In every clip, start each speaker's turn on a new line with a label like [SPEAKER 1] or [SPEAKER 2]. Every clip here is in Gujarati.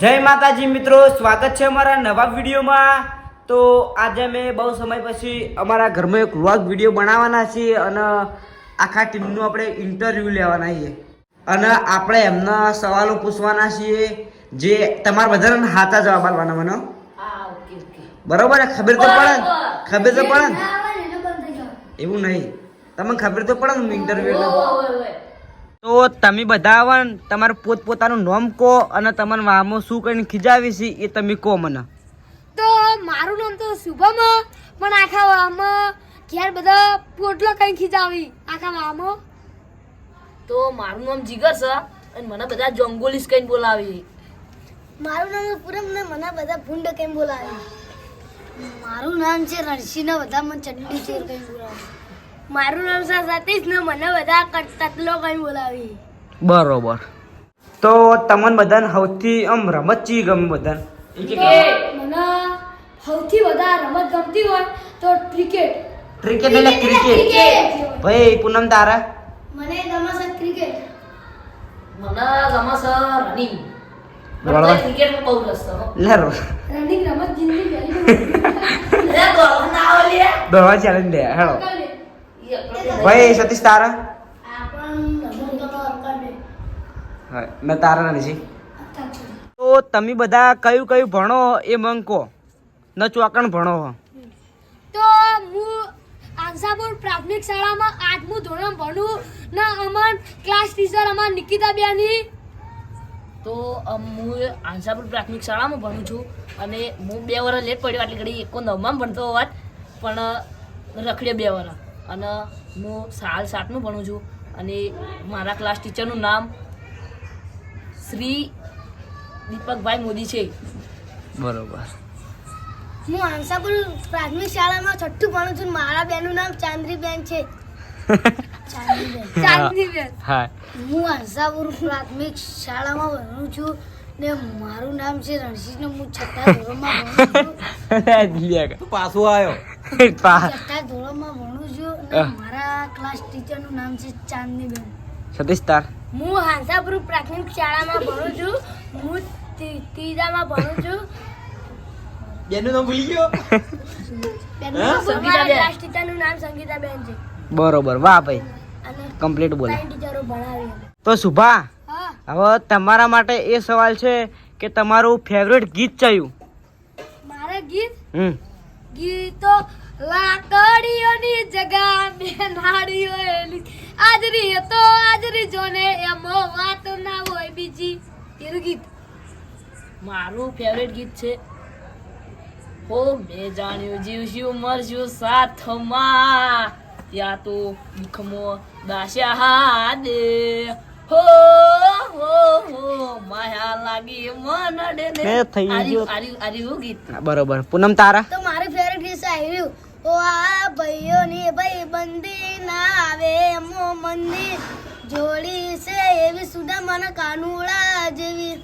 [SPEAKER 1] જય માતાજી મિત્રો સ્વાગત છે અમારા નવા વિડીયોમાં. તો આજે અમે બહુ સમય પછી અમારા ઘરમાં એક વ્લોગ વીડિયો બનાવવાના છીએ અને આખા ટીમનું આપણે ઇન્ટરવ્યૂ લેવાના છીએ. અને આપણે એમના સવાલો પૂછવાના છીએ જે તમારા બધાને હાથા જવાબ આપવાના મને. બરોબર? ખબર તો પડે? ખબર તો પડે? એવું નહીં. તમને ખબર તો પડે ને ઇન્ટરવ્યૂ તો તમે બધા આવો ને તમારું પોતપોતાનું નામ કહો અને તમારા મામો શું કરીને ખીજાવી છે એ તમે કહો મને.
[SPEAKER 2] તો મારું નામ તો શુભમ હ, પણ આખા વામાં ઘેર બધા પોટલો કઈ ખીજાવી. આખા વામો
[SPEAKER 3] તો મારું નામ જીગર છે અને મને બધા જંગોલીસ કઈ બોલાવી.
[SPEAKER 2] મારું નામ પૂરમ ને મને બધા ભૂંડ કેમ બોલાવી. મારું નામ છે રણસીને બધા મને ચંડી ચોર કઈ બોલાવે. મારું નામ સતીશ ને મને બધા કટલો કઈ બોલાવી.
[SPEAKER 1] બરોબર. તો તમને બધાને સૌથી આમ રમત ચી ગમે બધાને?
[SPEAKER 2] મને સૌથી વધારે રમત ગમતી હોય તો ક્રિકેટ.
[SPEAKER 1] ક્રિકેટ એટલે ક્રિકેટ ભાઈ પૂનમ તારા?
[SPEAKER 2] મને ગમે છે ક્રિકેટ.
[SPEAKER 3] મને ગમે છે રનિંગ
[SPEAKER 1] બરાબર.
[SPEAKER 3] ક્રિકેટમાં બહુ રસ
[SPEAKER 1] લે રો
[SPEAKER 2] રનિંગ રમત જિંદગી પહેલી
[SPEAKER 3] લે દોડવા ના આવે
[SPEAKER 1] દોડવા હેડો ભાઈ સતીશ તારા? મેં તારા નથી તો તમે બધા કયું કયું ભણો એ મંકો કહો. ન ચોકણ ભણો
[SPEAKER 2] તો હું આંસાપુર પ્રાથમિક શાળામાં આઠમું ધોરણ ભણું. ને અમાર ક્લાસ ટીચર અમાર નિકિતા બેની.
[SPEAKER 3] તો હું આંસાપુર પ્રાથમિક શાળામાં ભણું છું. અને હું બે વર્ષ લેટ પડ્યો એટલે ઘડી એકો નવમાં ભણતો હોવાત. પણ રખડ્યો બે વર્ષ અને હું સાલ સાતમું ભણું છું અને મારા ક્લાસ ટીચરનું નામ શ્રી દીપકભાઈ મોદી છે.
[SPEAKER 1] બરોબર.
[SPEAKER 2] હું આંસાપુર પ્રાથમિક શાળામાં છઠ્ઠું ભણું છું. મારા બેનનું નામ ચાંદ્રીબેન છે.
[SPEAKER 1] હું.
[SPEAKER 2] આંસાપુર પ્રાથમિક શાળામાં ભણું છું ને મારું નામ છે રણજીત ને હું છઠ્ઠા ધોરણમાં ભણું છું.
[SPEAKER 4] પાછું આવ્યો.
[SPEAKER 2] છઠ્ઠા ધોરણમાં મારા ક્લાસ ટીચરનું નામ છે ચાંદનીબેન
[SPEAKER 1] સતીશ તાર
[SPEAKER 2] હું હાંસાપુર પ્રાથમિક શાળામાં ભણું છું. હું ત્રીજામાં ભણું છું.
[SPEAKER 4] બેનું નામ ભૂલી ગયો?
[SPEAKER 2] બેનનું
[SPEAKER 4] હા?
[SPEAKER 2] મારા
[SPEAKER 3] સંગીતાબેન.
[SPEAKER 2] ક્લાસ ટીચરનું નામ સંગીતાબેન છે.
[SPEAKER 1] બરોબર. વાહ ભાઈ. કમ્પ્લીટ બોલે.
[SPEAKER 2] ટીચરો ભણાવી
[SPEAKER 1] તો શુભા હવે તમારા માટે એ સવાલ છે કે તમારું ફેવરેટ ગીત કયું
[SPEAKER 2] મારે ગીત?
[SPEAKER 1] હમ.
[SPEAKER 2] ગીતો લાકડીઓની જગા બે નાડીઓ એલી આજરી તો આજરી જોને એમો વાત ના હોય બીજી. તેરું ગીત.
[SPEAKER 3] મારું ફેવરેટ ગીત છે. હો મેં જાણ્યું જીવશું મરશું સાથમાં. ત્યાં તો મુખમો દાસ્યા દે હો હો હો માયા લાગી મન
[SPEAKER 1] એ થઈ ગયું.
[SPEAKER 3] આર્યું- આર્યું ગીત.
[SPEAKER 1] બરોબર. પૂનમ તારા?
[SPEAKER 2] તો મારું ફેવરેટ ગીત છે આવ્યું ઓ આ ભાઈઓની ભાઈ બંદી ના આવે એમો મંદિર જોડી છે એવી સુદા મને કાનુડા જેવી.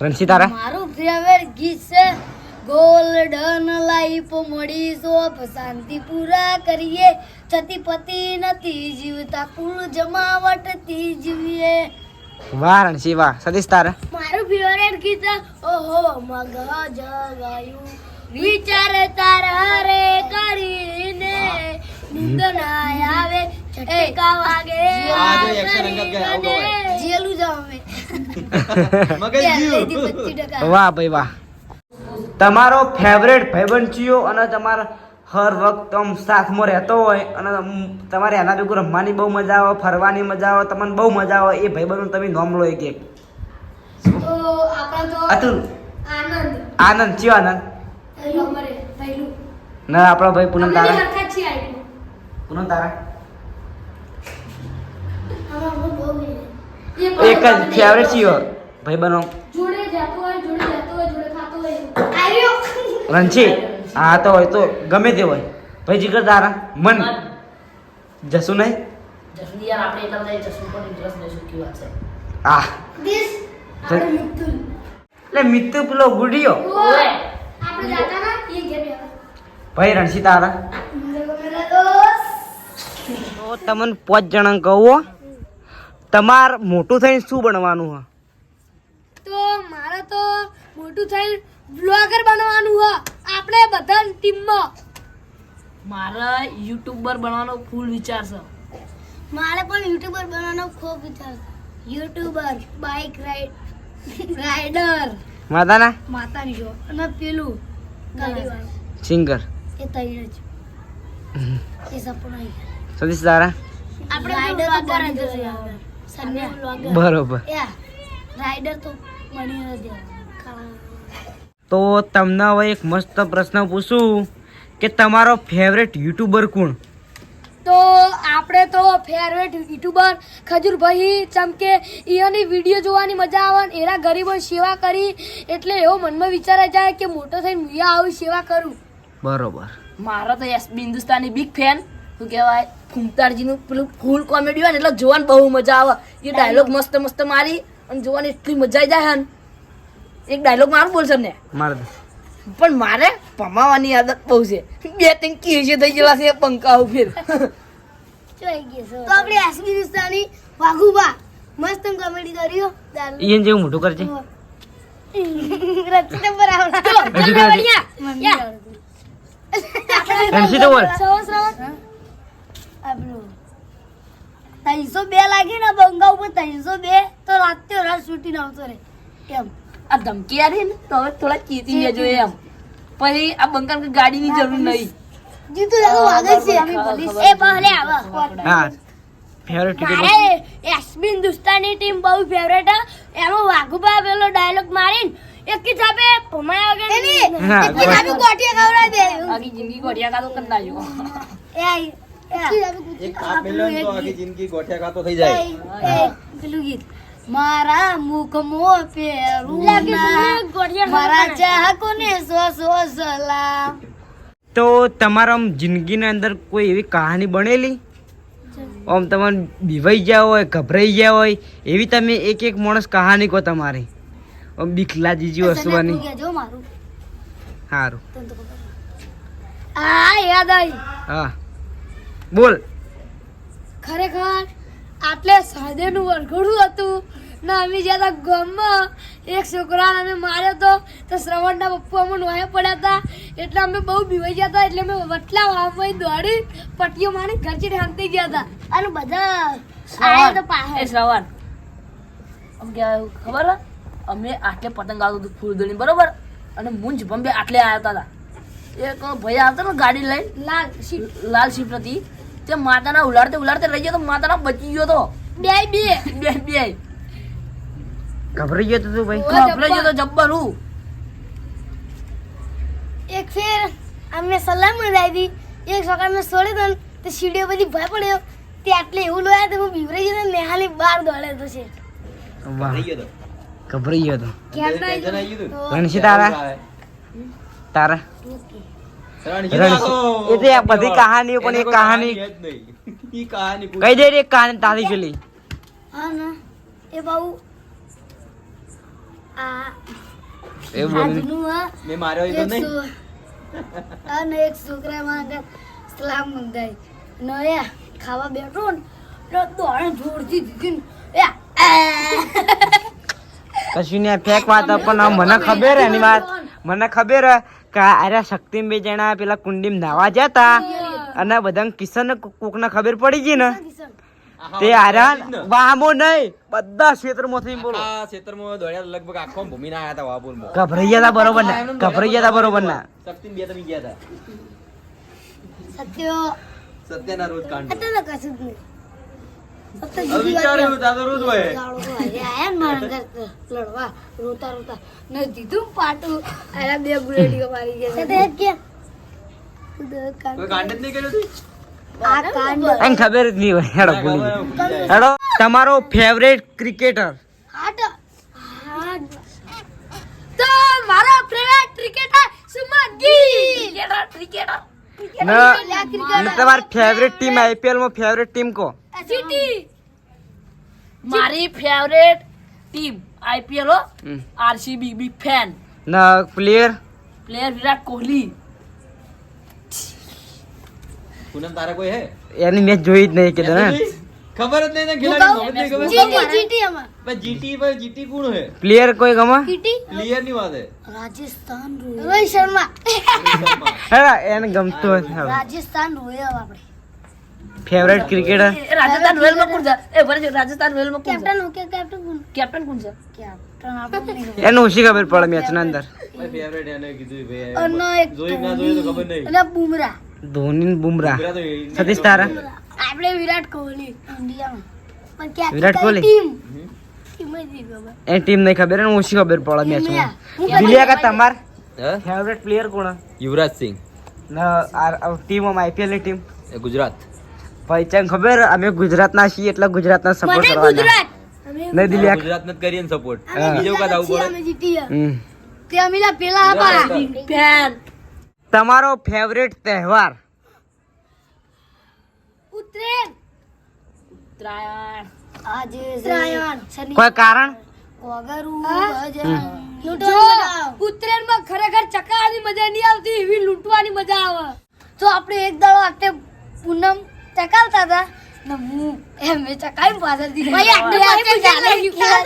[SPEAKER 1] રણસી
[SPEAKER 2] મારું ફેવરેટ ગીત છે ગોલ્ડન લાઈફ મળી સોપ શાંતિ પૂરા કરીએ છતી પતિ નથી જીવતા કુલ જમાવટથી જીવીએ.
[SPEAKER 1] વાહ રણસી વાહ. સતીશ તારા?
[SPEAKER 2] મારું ફેવરેટ ગીત ઓહો મગ જગાયું વિચાર તારા હરે જેલું જાવ અમે
[SPEAKER 4] મગજ ગયું.
[SPEAKER 1] વાહ ભાઈ વાહ. તમારો ફેવરેટ ભાઈબંધ ચિયો અને તમારા હર વખત આમ સાથમાં રહેતો હોય અને તમારે એના ભેગું રમવાની બહુ મજા આવે ફરવાની મજા આવે તમને બહુ મજા આવે એ ભાઈબંધનું તમે નોમ લો એક એક.
[SPEAKER 2] તો આપણા તો
[SPEAKER 1] અતુલ.
[SPEAKER 2] આનંદ.
[SPEAKER 1] આનંદ ચિયો આનંદ? ના આપણો ભાઈ પૂનમ તારા. પૂનમ તારા
[SPEAKER 2] આમાં અમે બહુ એ
[SPEAKER 1] એક જ ફેવરેટ છે ભાઈ બનો.
[SPEAKER 2] જોડે જતો હોય જોડે જતો હોય જોડે ખાતો હોય. આવ્યો
[SPEAKER 1] રણજી હા તો હોય તો ગમે તે હોય. ભાઈ જીગર તારા મન. જસુ નહીં?
[SPEAKER 3] જસુ યાર આપણે એટલા બધા જસુ પર ઇન્ટરેસ્ટ લેશું કી છે.
[SPEAKER 1] આ
[SPEAKER 2] દિસ આપણે મિત્તુ
[SPEAKER 1] એટલે મિત્તુ પેલો ગુડિયો.
[SPEAKER 3] ઓય.
[SPEAKER 2] આપણે જાતા ના એ ઘેર
[SPEAKER 1] ભાઈ રણજી તારા. તમને પાંચ જણા કહું તમાર મોટું થઈને શું બનવાનું હા?
[SPEAKER 2] તો મારે તો મોટું થઈને બ્લોગર બનવાનું હ. આપણે બધા ટીમમાં
[SPEAKER 3] મારા યુટ્યુબર બનવાનો ફૂલ વિચાર છે.
[SPEAKER 2] મારે પણ યુટ્યુબર બનવાનો ખૂબ વિચાર છે. યુટ્યુબર બાઇક રાઈડ રાઇડર
[SPEAKER 1] માતાના?
[SPEAKER 2] માતાની શો અને પેલું
[SPEAKER 1] સિંગર.
[SPEAKER 2] એ તૈયાર જ એ સપના
[SPEAKER 1] સતીશ તારા?
[SPEAKER 2] આપણે રાઇડર તો બની
[SPEAKER 1] બરોબર.
[SPEAKER 2] યા તો બની જ
[SPEAKER 1] તો તમને હવે એક મસ્ત પ્રશ્ન પૂછું કે તમારો ફેવરેટ યુટ્યુબર કોણ?
[SPEAKER 2] તો આપણે તો ફેવરેટ યુટ્યુબર ખજૂરભાઈ ચમકે એની વીડિયો જોવાની મજા આવે ને એના ગરીબો સેવા કરી એટલે એવો મનમાં વિચારાય જાય કે મોટો થઈને હું આવી સેવા કરું.
[SPEAKER 1] બરોબર.
[SPEAKER 3] મારો તો યસ હિન્દુસ્તાની બિગ ફેન શું કહેવાય? ફૂમતારજીનું પેલું ફૂલ કોમેડી હોય ને એટલે જોવાની બહુ મજા આવે. એ ડાયલોગ મસ્ત મસ્ત મારી અને જોવાની એટલી મજા આવી જાય એક ડાયલોગ મારું બોલશે ને પણ મારે પમાવાની આદત બહુ છે. બે ત્રણ કેસે થઈ ગયેલા છે પંખા ફેર
[SPEAKER 2] તો આપણે એસબી હિન્દુસ્તાની વાઘુબા મસ્ત કોમેડી કર્યો
[SPEAKER 1] ઈયન જેવું મોટું કરજે.
[SPEAKER 2] રચના પર આવડા
[SPEAKER 1] હજુ તો બોલ
[SPEAKER 2] ત્રણસો બે લાગી ને બંગા ઉપર ત્રણસો બે તો રાતે રાત શૂટિંગ આવતો રે. એમ.
[SPEAKER 3] આ ધમકી આરી ને તો હવે થોડા ચેતી જજો એમ. પછી આ બંકર ગાડીની જરૂર નહીં.
[SPEAKER 2] જીતું જાતું વાગે છે એ બહલે આવા
[SPEAKER 1] હા ફેવરેટ
[SPEAKER 2] મારે એસબી હિન્દુસ્તાની ટીમ બહુ ફેવરેટ એમાં વાઘુબા પેલો ડાયલોગ મારીને એક ભમાયા વગર ગોટિયા દે.
[SPEAKER 3] આખી જિંદગી
[SPEAKER 2] એ
[SPEAKER 4] એક આ પેલો તો આખી જિંદગી ગોઠિયા ખાતો થઈ જાય.
[SPEAKER 2] પેલું ગીત. મારા મુખમાં પેરું ના મારા ચાહકોને સો સો સલામ
[SPEAKER 1] તો તમારા જિંદગીની અંદર કોઈ એવી કહાની બનેલી? આમ તમે બીવાઈ ગયા હોય ગભરાઈ ગયા હોય એવી તમે એક એક માણસ કહાની કહો તમારી. આમ
[SPEAKER 2] જીજી મારું.
[SPEAKER 1] સારું
[SPEAKER 2] આ યાદ આવી.
[SPEAKER 1] હા. બોલ.
[SPEAKER 2] ખરેખર આટલે સાદેનું વરઘોડું હતું. ને અમે જ્યાં હતા ગામમાં એક છોકરાને અમે માર્યો હતો તો શ્રવણના પપ્પા અમે નોહે પડ્યા હતા એટલે અમે બહુ બીવાઈ ગયા હતા એટલે અમે વટલા વાવમાં દોડી પટ્ટીઓ મારી ઘર ચીડે હાંતી ગયા હતા અને બધા આયા તો
[SPEAKER 3] એ
[SPEAKER 2] પાહે.
[SPEAKER 3] શ્રવણ. આમ કે ખબર હે? અમે આટલે પતંગ આવતું હતું ફૂલદણી બરોબર? અને મુંજ બંબે આટલે આવ્યા હતા એક ભાઈ આવતો ને ગાડી લઈને
[SPEAKER 2] લાલ શીટ
[SPEAKER 3] લાલ સીટ હતી. તે માતાના ઉલાડતે ઉલાડતે રહી ગયો તો માતાના બચી ગયો તો.
[SPEAKER 2] બે બે.
[SPEAKER 3] બે બે.
[SPEAKER 1] ગભરાઈ ગયો તો તું ભાઈ?
[SPEAKER 3] ગભરાઈ ગયો તો જબ્બર હું.
[SPEAKER 2] એક ફેર અમે સલામ મંગાવી દી એક છોકરા મેં છોડી દો તે સીડીઓ બધી ભય પડ્યો. તે આટલે એવું લોયા તો હું બીવરાઈ ગયો નેહાલી બહાર દોડે તો છે.
[SPEAKER 1] વાહ.
[SPEAKER 4] ગયો તો.
[SPEAKER 1] ગભરાઈ ગયો તો. તારા? તારા? બધી કહાનીઓ પણ
[SPEAKER 4] એક
[SPEAKER 1] કહાની
[SPEAKER 4] છે જ નહીં. ઈ કહાની પૂરી.
[SPEAKER 1] કઈ દે રે એક કહાની તારી પેલી
[SPEAKER 2] એ બહુ આ
[SPEAKER 1] એ બોલ.
[SPEAKER 2] આજનું
[SPEAKER 4] માર્યો ઈ તો નહીં.
[SPEAKER 2] છો- એક છોકરા માંગે સલામ મંગાઈ. નયા ખાવા બેઠો ને તો દોડે જોરથી દીધી ને.
[SPEAKER 1] કશું ને ફેક વાત પણ મને ખબર એની વાત. મને ખબર હે. કે આર્યા શક્તિ બે જણા પેલા કુંડીમ નાવા જતા અને બધા કિશન કોક ને ખબર પડી ગઈ ને? તે આર્યા વામો નહીં બધા ક્ષેત્રમાંથી બોલો.
[SPEAKER 4] આ ક્ષેત્રમાં દોડ્યા લગભગ આખો ભૂમિ ના આયા હતા વાપુરમાં
[SPEAKER 1] ગભરાઈ ગયા બરોબર ના? ગભરાઈ ગયા તા બરોબર ના?
[SPEAKER 4] શક્તિન બે તમે ગયા હતા.
[SPEAKER 2] સત્યો.
[SPEAKER 4] સત્યના રોજ કાંડ.
[SPEAKER 2] હતા કશું જ નહીં. સત્ય જીવી વાત
[SPEAKER 4] રોજ હોય.
[SPEAKER 2] લડવા. રોતા રોતા. ને દીધું પાટું. આયા બે બુલેટીઓ મારી ગયા કે.
[SPEAKER 4] કોઈ કાંડ જ કર્યો તું?
[SPEAKER 2] આ કાંડ
[SPEAKER 1] એને ખબર જ નહીં હોય. હેડો હેડો તમારો ફેવરેટ ક્રિકેટર
[SPEAKER 2] હાટ. હાટ. તો મારો favourite cricketer Suman Gill.
[SPEAKER 3] Cricketer
[SPEAKER 1] ને ને તમારી ફેવરેટ ટીમ આઈપીએલમાં ફેવરેટ ટીમ કો?
[SPEAKER 2] સિટી.
[SPEAKER 3] મારી favourite team IPL RCB big fan
[SPEAKER 1] ના પ્લેયર
[SPEAKER 3] પ્લેયર વિરાટ કોહલી.
[SPEAKER 4] પૂનમ તારા કોઈ હે?
[SPEAKER 1] એની મેચ જોઈ જ નહીં કે તને
[SPEAKER 4] ખબર જ નહીં ને ખેલાડી ખબર
[SPEAKER 2] જીટી જીટી અમાર
[SPEAKER 4] પણ જીટી પર જીટી કોણ હે?
[SPEAKER 1] પ્લેયર કોઈ ગમે?
[SPEAKER 4] જીટી પ્લેયરની વાત હે.
[SPEAKER 2] રાજસ્થાન રોહિત શર્મા.
[SPEAKER 1] હેડા એને ગમતો હે
[SPEAKER 2] રાજસ્થાન રોયલ આપણે.
[SPEAKER 1] ફેવરેટ ક્રિકેટર
[SPEAKER 3] રાજસ્થાન રોયલમાં કોણ છે? એ છે, રાજસ્થાન રોયલમાં કોણ છે?
[SPEAKER 2] કેપ્ટન ઓકે કેપ્ટન કોણ
[SPEAKER 3] કેપ્ટન કોણ છે?
[SPEAKER 2] કેપ્ટન આપણે
[SPEAKER 1] એનો ઓછી ખબર પડે મેચના અંદર?
[SPEAKER 4] મારી ફેવરેટ એને કીધું ભાઈ અનો
[SPEAKER 2] એક
[SPEAKER 4] જોઈ ના જોઈ તો ખબર નહીં.
[SPEAKER 2] અને બુમરા.
[SPEAKER 1] ધોની ને
[SPEAKER 4] ઇન્ડિયા
[SPEAKER 1] સતીશ તારા?
[SPEAKER 2] આપણે વિરાટ કોહલી ઇન્ડિયામાં. પણ
[SPEAKER 1] વિરાટ કોહલી?
[SPEAKER 2] ટીમ ટીમ નહીં ખબર.
[SPEAKER 1] એ ટીમ નહીં ખબર એને ઓછી ખબર પડે મેચમાં દિલિયા કા તમાર? ફેવરેટ પ્લેયર કોણ?
[SPEAKER 4] યુવરાજ સિંહ.
[SPEAKER 1] ટીમ આઈપીએલની ટીમ
[SPEAKER 4] એ ગુજરાત.
[SPEAKER 1] ભાઈ ચેમ ખબર? અમે ગુજરાતના છીએ એટલે ગુજરાતના સપોર્ટ કરવાના. નહીં દિલ્હી
[SPEAKER 4] ગુજરાત ને કરીએ ને સપોર્ટ. બીજો કા
[SPEAKER 2] ગયા.
[SPEAKER 1] હમ.
[SPEAKER 2] તે અમીલા પેલા
[SPEAKER 3] આપા.
[SPEAKER 1] તમારો ફેવરેટ તહેવાર?
[SPEAKER 2] ઉત્તરાયણ.
[SPEAKER 3] ઉત્તરાયણ.
[SPEAKER 2] આજે ઉત્તરાયણ. શનિ
[SPEAKER 1] કોઈ કારણ?
[SPEAKER 2] ઉત્તરાયણમાં ખરેખર ચકાવાની મજા નહીં આવતી એવી લૂંટવાની મજા આવે. તો આપણે એક દાડો આટલે પૂનમ ચકાવતા હતા? ને હું એમ મેં ચકાવી પાછળથી ભાઈ આટલે આટલે ચાલે
[SPEAKER 3] એ સવાર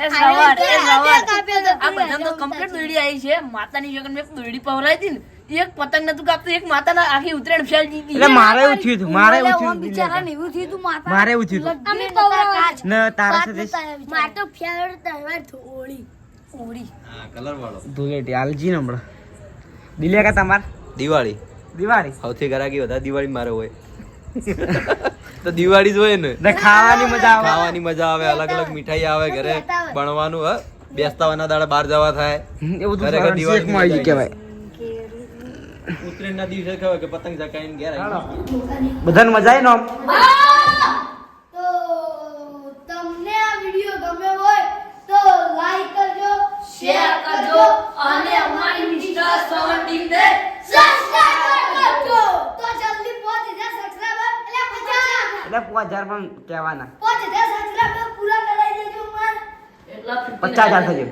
[SPEAKER 3] એ સવાર આ બધા તો કમ્પ્લીટ દોરડી આવી છે. માતાની જગન મેં દોરડી પવરાઈ હતી ને. એક પતંગ નતું કાપતું એક માતાના આખી ઉત્તરાયણ ફેલ જીતી
[SPEAKER 1] એટલે મારે એવું થયું હતું મારે એવું થયું
[SPEAKER 2] બિચારાને એવું થયું હતું માતા
[SPEAKER 1] મારે એવું થયું હતું.
[SPEAKER 2] અમે પવરાવા
[SPEAKER 1] ને તારા સાથે
[SPEAKER 2] માર તો ફેવરેટ તહેવાર હોળી. હોળી.
[SPEAKER 4] હા કલર વાળો.
[SPEAKER 1] ધૂળેટી હાલજી હમણાં. દિલિયા કા તમાર?
[SPEAKER 4] દિવાળી.
[SPEAKER 1] દિવાળી?
[SPEAKER 4] સૌથી ગરાકી વધારે દિવાળી મારે હોય. તો દિવાળી જ હોય ને.
[SPEAKER 1] ને ખાવાની મજા આવે.
[SPEAKER 4] ખાવાની મજા આવે અલગ અલગ મીઠાઈ આવે ઘરે. ભણવાનું હ. બેસતાવાના દાડે બહાર જવા થાય.
[SPEAKER 1] એવું તો
[SPEAKER 4] ઘરે
[SPEAKER 1] દિવાળી માં આવી કહેવાય
[SPEAKER 4] ઉત્તરાયણ ના દિવસે કહેવાય કે પતંગ ચકાઈને ઘેર આવી
[SPEAKER 1] બધાને મજા આવે ને આમ?
[SPEAKER 2] તો તમને આ વિડિયો ગમ્યો હોય તો લાઈક કરજો
[SPEAKER 3] શેર કરજો અને અમારી મિસ્ટર સવન ટીમ ને
[SPEAKER 2] સબસ્ક્રાઇબ કરજો તો જલ્દી પહોંચ હજાર સબસ્ક્રાઇબર એટલે પચાસ
[SPEAKER 1] એટલે પાંચ હજાર પણ કહેવાના પચાસ હજાર થશે.